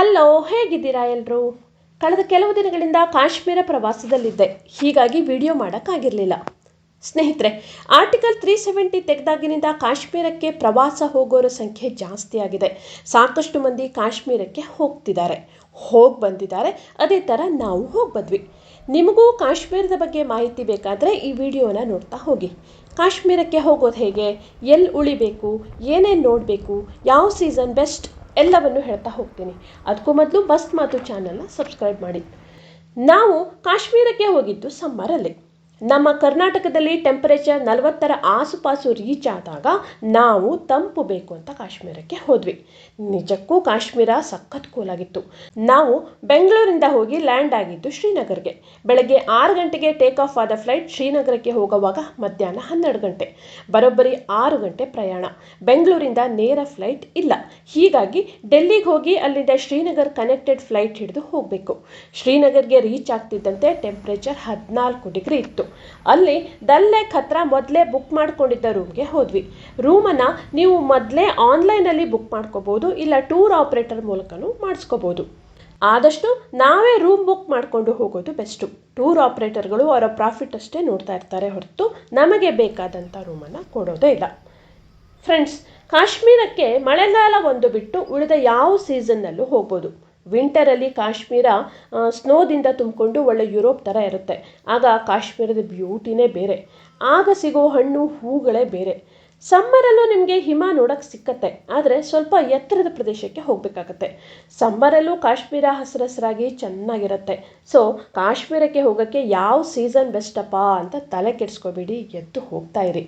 Hello, ಹೇಗಿದ್ದೀರಾ ಎಲ್ಲರೂ ಕಳೆದ ಕೆಲವು ದಿನಗಳಿಂದ ಕಾಶ್ಮೀರ ಪ್ರವಾಸದಲ್ಲಿದ್ದೆ. ಹೀಗಾಗಿ ವಿಡಿಯೋ ಮಾಡೋಕ್ಕಾಗಿರಲಿಲ್ಲ. ಸ್ನೇಹಿತರೆ, ಆರ್ಟಿಕಲ್ ತ್ರೀ ಸೆವೆಂಟಿ ತೆಗೆದಾಗಿನಿಂದ ಕಾಶ್ಮೀರಕ್ಕೆ ಪ್ರವಾಸ ಹೋಗೋರ ಸಂಖ್ಯೆ ಜಾಸ್ತಿ ಆಗಿದೆ. ಸಾಕಷ್ಟು ಮಂದಿ ಕಾಶ್ಮೀರಕ್ಕೆ ಹೋಗ್ತಿದ್ದಾರೆ. ಹೋಗಿ ಬಂದಿದ್ದಾರೆ. ಅದೇ ಥರ ನಾವು ಹೋಗಿ ಬಂದ್ವಿ. ನಿಮಗೂ ಕಾಶ್ಮೀರದ ಬಗ್ಗೆ ಮಾಹಿತಿ ಬೇಕಾದರೆ ಈ ವಿಡಿಯೋನ ನೋಡ್ತಾ ಹೋಗಿ. ಕಾಶ್ಮೀರಕ್ಕೆ ಹೋಗೋದು ಹೇಗೆ? ಎಲ್ಲಿ ಉಳಿಬೇಕು? ಏನೇನು ನೋಡಬೇಕು? ಯಾವ ಸೀಸನ್ ಬೆಸ್ಟ್? ಎಲ್ಲವನ್ನು ಹೇಳ್ತಾ ಹೋಗ್ತೀನಿ. ಅದಕ್ಕೂ ಮೊದಲು ಮಸ್ತ್ ಮಾತು ಚಾನಲ್ನ ಸಬ್ಸ್ಕ್ರೈಬ್ ಮಾಡಿ. ನಾವು ಕಾಶ್ಮೀರಕ್ಕೆ ಹೋಗಿದ್ದು ಸಮ್ಮರಲ್ಲಿ ನಮ್ಮ ಕರ್ನಾಟಕದಲ್ಲಿ ಟೆಂಪರೇಚರ್ ನಲವತ್ತರ ಆಸುಪಾಸು ರೀಚ್ ಆದಾಗ ನಾವು ತಂಪು ಬೇಕು ಅಂತ ಕಾಶ್ಮೀರಕ್ಕೆ ಹೋದ್ವಿ. ನಿಜಕ್ಕೂ ಕಾಶ್ಮೀರ ಸಖತ್ ಕೂಲಾಗಿತ್ತು ನಾವು ಬೆಂಗಳೂರಿಂದ ಹೋಗಿ ಲ್ಯಾಂಡ್ ಆಗಿದ್ದು ಶ್ರೀನಗರ್ಗೆ. ಬೆಳಗ್ಗೆ ಆರು ಗಂಟೆಗೆ ಟೇಕ್ ಆಫ್ ಆದ ಫ್ಲೈಟ್ ಶ್ರೀನಗರಕ್ಕೆ ಹೋಗುವಾಗ ಮಧ್ಯಾಹ್ನ ಹನ್ನೆರಡು ಗಂಟೆ. ಬರೋಬ್ಬರಿ ಆರು ಗಂಟೆ ಪ್ರಯಾಣ. ಬೆಂಗಳೂರಿಂದ ನೇರ ಫ್ಲೈಟ್ ಇಲ್ಲ. ಹೀಗಾಗಿ ಡೆಲ್ಲಿಗೆ ಹೋಗಿ ಅಲ್ಲಿಂದ ಶ್ರೀನಗರ್ ಕನೆಕ್ಟೆಡ್ ಫ್ಲೈಟ್ ಹಿಡಿದು ಹೋಗಬೇಕು. ಶ್ರೀನಗರ್ಗೆ ರೀಚ್ ಆಗ್ತಿದ್ದಂತೆ ಟೆಂಪ್ರೇಚರ್ ಹದಿನಾಲ್ಕು ಡಿಗ್ರಿ ಇತ್ತು. ಅಲ್ಲಿ ದಲ್ಲೇ ಹತ್ರ ಮೊದಲೇ ಬುಕ್ ಮಾಡ್ಕೊಂಡಿದ್ದ ರೂಮ್ಗೆ ಹೋದ್ವಿ. ರೂಮನ್ನು ನೀವು ಮೊದಲೇ ಆನ್ಲೈನಲ್ಲಿ ಬುಕ್ ಮಾಡ್ಕೋಬೋದು, ಇಲ್ಲ ಟೂರ್ ಆಪ್ರೇಟರ್ ಮೂಲಕನೂ ಮಾಡಿಸ್ಕೋಬೋದು. ಆದಷ್ಟು ನಾವೇ ರೂಮ್ ಬುಕ್ ಮಾಡಿಕೊಂಡು ಹೋಗೋದು ಬೆಸ್ಟು ಟೂರ್ ಆಪ್ರೇಟರ್ಗಳು ಅವರ ಪ್ರಾಫಿಟ್ ಅಷ್ಟೇ ನೋಡ್ತಾ ಇರ್ತಾರೆ ಹೊರತು ನಮಗೆ ಬೇಕಾದಂಥ ರೂಮನ್ನು ಕೊಡೋದೇ ಇಲ್ಲ. ಫ್ರೆಂಡ್ಸ್ ಕಾಶ್ಮೀರಕ್ಕೆ ಮಳೆಗಾಲ ಒಂದು ಬಿಟ್ಟು ಉಳಿದ ಯಾವ ಸೀಸನ್ನಲ್ಲೂ ಹೋಗ್ಬೋದು. ವಿಂಟರಲ್ಲಿ ಕಾಶ್ಮೀರ ಸ್ನೋದಿಂದ ತುಂಬಿಕೊಂಡು ಒಳ್ಳೆ ಯುರೋಪ್ ಥರ ಇರುತ್ತೆ. ಆಗ ಕಾಶ್ಮೀರದ ಬ್ಯೂಟಿನೇ ಬೇರೆ. ಆಗ ಸಿಗೋ ಹಣ್ಣು, ಹೂಗಳೇ ಬೇರೆ. ಸಮ್ಮರಲ್ಲೂ ನಿಮಗೆ ಹಿಮ ನೋಡೋಕ್ಕೆ ಸಿಕ್ಕತ್ತೆ. ಆದರೆ ಸ್ವಲ್ಪ ಎತ್ತರದ ಪ್ರದೇಶಕ್ಕೆ ಹೋಗಬೇಕಾಗತ್ತೆ. ಸಮ್ಮರಲ್ಲೂ ಕಾಶ್ಮೀರ ಹಸಿರು ಹಸಿರಾಗಿ ಚೆನ್ನಾಗಿರುತ್ತೆ. ಸೊ ಕಾಶ್ಮೀರಕ್ಕೆ ಹೋಗೋಕ್ಕೆ ಯಾವ ಸೀಸನ್ ಬೆಸ್ಟಪ್ಪ ಅಂತ ತಲೆ ಕೆಡಿಸ್ಕೋಬೇಡಿ, ಎದ್ದು ಹೋಗ್ತಾ ಇರಿ.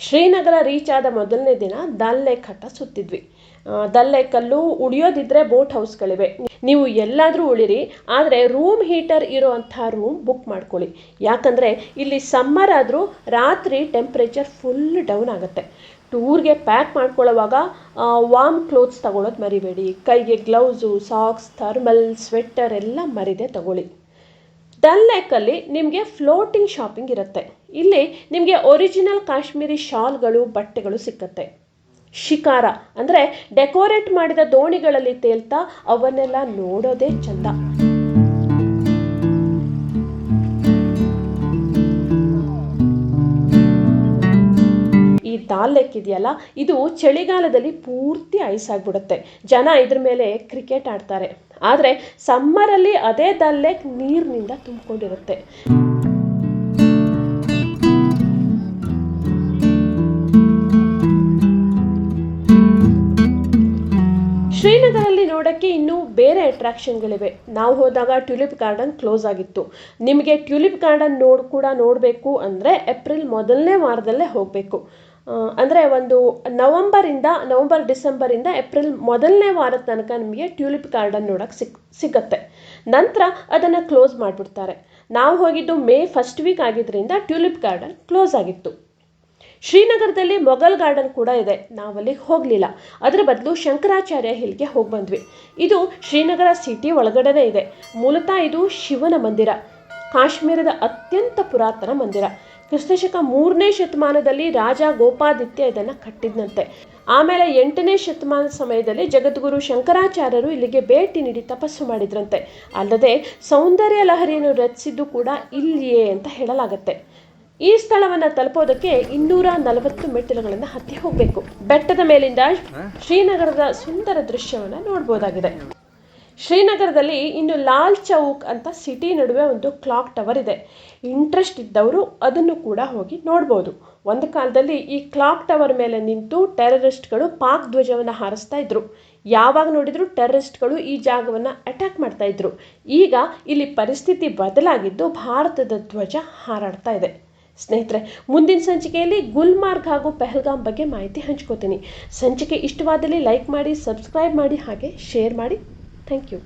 ಶ್ರೀನಗರ ರೀಚ್ ಆದ ಮೊದಲನೇ ದಿನ ದಾಲ್ ಲೇಕ್ ಸುತ್ತಿದ್ವಿ. ದಲ್ ಕಲ್ಲು ಉಳಿಯೋದಿದ್ರೆ ಬೋಟ್ ಹೌಸ್ಗಳಿವೆ. ನೀವು ಎಲ್ಲಾದರೂ ಉಳಿರಿ, ಆದರೆ ರೂಮ್ ಹೀಟರ್ ಇರೋವಂಥ ರೂಮ್ ಬುಕ್ ಮಾಡ್ಕೊಳ್ಳಿ. ಯಾಕಂದರೆ ಇಲ್ಲಿ ಸಮ್ಮರ್ ಆದರೂ ರಾತ್ರಿ ಟೆಂಪ್ರೇಚರ್ ಫುಲ್ ಡೌನ್ ಆಗುತ್ತೆ. ಟೂರ್ಗೆ ಪ್ಯಾಕ್ ಮಾಡ್ಕೊಳ್ಳೋವಾಗ ವಾರ್ಮ್ ಕ್ಲೋತ್ಸ್ ತಗೊಳ್ಳೋದು ಮರಿಬೇಡಿ. ಕೈಗೆ ಗ್ಲೌಸು, ಸಾಕ್ಸ್, ಥರ್ಮಲ್, ಸ್ವೆಟರ್ ಎಲ್ಲ ಮರಿದೆ ತಗೊಳ್ಳಿ. ಡಲ್ ಲೇಕಲ್ಲಿ ನಿಮಗೆ ಫ್ಲೋಟಿಂಗ್ ಶಾಪಿಂಗ್ ಇರುತ್ತೆ. ಇಲ್ಲಿ ನಿಮಗೆ ಒರಿಜಿನಲ್ ಕಾಶ್ಮೀರಿ ಶಾಲ್ಗಳು, ಬಟ್ಟೆಗಳು ಸಿಕ್ಕತ್ತೆ. ಶಿಕಾರ. ಅಂದರೆ ಡೆಕೋರೇಟ್ ಮಾಡಿದ ದೋಣಿಗಳಲ್ಲಿ ತೇಲ್ತಾ ಅವನ್ನೆಲ್ಲ ನೋಡೋದೇ ಚಂದ. ಈ ದಾಲ್ ಲೇಕ್ ಇದೆಯಲ್ಲ, ಇದು ಚಳಿಗಾಲದಲ್ಲಿ ಪೂರ್ತಿ ಐಸ್ ಆಗಿಬಿಡುತ್ತೆ. ಜನ ಇದ್ರ ಮೇಲೆ ಕ್ರಿಕೆಟ್ ಆಡ್ತಾರೆ. ಆದರೆ ಸಮ್ಮರಲ್ಲಿ ಅದೇ ದಾಲ್ ಲೇಕ್ ನೀರಿನಿಂದ ತುಂಬಿಕೊಂಡಿರುತ್ತೆ. ಶ್ರೀನಗರಲ್ಲಿ ನೋಡೋಕ್ಕೆ ಇನ್ನೂ ಬೇರೆ ಅಟ್ರಾಕ್ಷನ್ಗಳಿವೆ ನಾವು ಹೋದಾಗ ಟ್ಯೂಲಿಪ್ ಗಾರ್ಡನ್ ಕ್ಲೋಸ್ ಆಗಿತ್ತು. ನಿಮಗೆ ಟ್ಯೂಲಿಪ್ ಗಾರ್ಡನ್ ನೋಡ್ ಕೂಡ ನೋಡಬೇಕು ಅಂದರೆ ಏಪ್ರಿಲ್ ಮೊದಲನೇ ವಾರದಲ್ಲೇ ಹೋಗಬೇಕು. ಅಂದರೆ ಒಂದು ನವಂಬರಿಂದ, ನವಂಬರ್, ಡಿಸೆಂಬರಿಂದ ಏಪ್ರಿಲ್ ಮೊದಲನೇ ವಾರದ ತನಕ ನಿಮಗೆ ಟ್ಯೂಲಿಪ್ ಗಾರ್ಡನ್ ನೋಡೋಕ್ಕೆ ಸಿಕ್, ಸಿಗತ್ತೆ. ನಂತರ ಅದನ್ನು ಕ್ಲೋಸ್ ಮಾಡಿಬಿಡ್ತಾರೆ. ನಾವು ಹೋಗಿದ್ದು ಮೇ ಫಸ್ಟ್ ವೀಕ್ ಆಗಿದ್ದರಿಂದ ಟ್ಯೂಲಿಪ್ ಗಾರ್ಡನ್ ಕ್ಲೋಸ್ ಆಗಿತ್ತು. ಶ್ರೀನಗರದಲ್ಲಿ ಮೊಘಲ್ ಗಾರ್ಡನ್ ಕೂಡ ಇದೆ. ನಾವಲ್ಲಿ ಹೋಗಲಿಲ್ಲ. ಅದರ ಬದಲು ಶಂಕರಾಚಾರ್ಯ ಹಿಲ್ಗೆ ಹೋಗಿ ಬಂದ್ವಿ. ಇದು ಶ್ರೀನಗರ ಸಿಟಿ ಒಳಗಡೆನೇ ಇದೆ. ಮೂಲತಃ ಇದು ಶಿವನ ಮಂದಿರ. ಕಾಶ್ಮೀರದ ಅತ್ಯಂತ ಪುರಾತನ ಮಂದಿರ. ಕ್ರಿಸ್ತಶಕ ಮೂರನೇ ಶತಮಾನದಲ್ಲಿ ರಾಜ ಗೋಪಾದಿತ್ಯ ಇದನ್ನು ಕಟ್ಟಿದ್ನಂತೆ. ಆಮೇಲೆ ಎಂಟನೇ ಶತಮಾನದ ಸಮಯದಲ್ಲಿ ಜಗದ್ಗುರು ಶಂಕರಾಚಾರ್ಯರು ಇಲ್ಲಿಗೆ ಭೇಟಿ ನೀಡಿ ತಪಸ್ಸು ಮಾಡಿದ್ರಂತೆ. ಅಲ್ಲದೆ ಸೌಂದರ್ಯ ಲಹರಿಯನ್ನು ರಚಿಸಿದ್ದು ಕೂಡ ಇಲ್ಲಿಯೇ ಅಂತ ಹೇಳಲಾಗತ್ತೆ. ಈ ಸ್ಥಳವನ್ನು ತಲುಪೋದಕ್ಕೆ ಇನ್ನೂರ ನಲವತ್ತು ಮೆಟ್ಟಿಲುಗಳನ್ನು ಹತ್ತಿ ಹೋಗಬೇಕು. ಬೆಟ್ಟದ ಮೇಲಿಂದ ಶ್ರೀನಗರದ ಸುಂದರ ದೃಶ್ಯವನ್ನು ನೋಡ್ಬೋದಾಗಿದೆ. ಶ್ರೀನಗರದಲ್ಲಿ ಇನ್ನು ಲಾಲ್ ಚೌಕ್ ಅಂತ ಸಿಟಿ ನಡುವೆ ಒಂದು ಕ್ಲಾಕ್ ಟವರ್ ಇದೆ. ಇಂಟ್ರೆಸ್ಟ್ ಇದ್ದವರು ಅದನ್ನು ಕೂಡ ಹೋಗಿ ನೋಡ್ಬೋದು. ಒಂದು ಕಾಲದಲ್ಲಿ ಈ ಕ್ಲಾಕ್ ಟವರ್ ಮೇಲೆ ನಿಂತು ಟೆರರಿಸ್ಟ್ಗಳು ಪಾಕ್ ಧ್ವಜವನ್ನು ಹಾರಿಸ್ತಾ ಇದ್ರು. ಯಾವಾಗ ನೋಡಿದ್ರು ಟೆರರಿಸ್ಟ್ಗಳು ಈ ಜಾಗವನ್ನು ಅಟ್ಯಾಕ್ ಮಾಡ್ತಾ ಇದ್ರು. ಈಗ ಇಲ್ಲಿ ಪರಿಸ್ಥಿತಿ ಬದಲಾಗಿದ್ದು ಭಾರತದ ಧ್ವಜ ಹಾರಾಡ್ತಾ ಇದೆ. ಸ್ನೇಹಿತರೆ, ಮುಂದಿನ ಸಂಚಿಕೆಯಲ್ಲಿ ಗುಲ್ಮಾರ್ಗ್ ಹಾಗೂ ಪೆಹಲ್ಗಾಮ್ ಬಗ್ಗೆ ಮಾಹಿತಿ ಹಂಚ್ಕೋತೀನಿ. ಸಂಚಿಕೆ ಇಷ್ಟವಾದಲ್ಲಿ ಲೈಕ್ ಮಾಡಿ, ಸಬ್ಸ್ಕ್ರೈಬ್ ಮಾಡಿ, ಹಾಗೆ ಶೇರ್ ಮಾಡಿ. Thank you.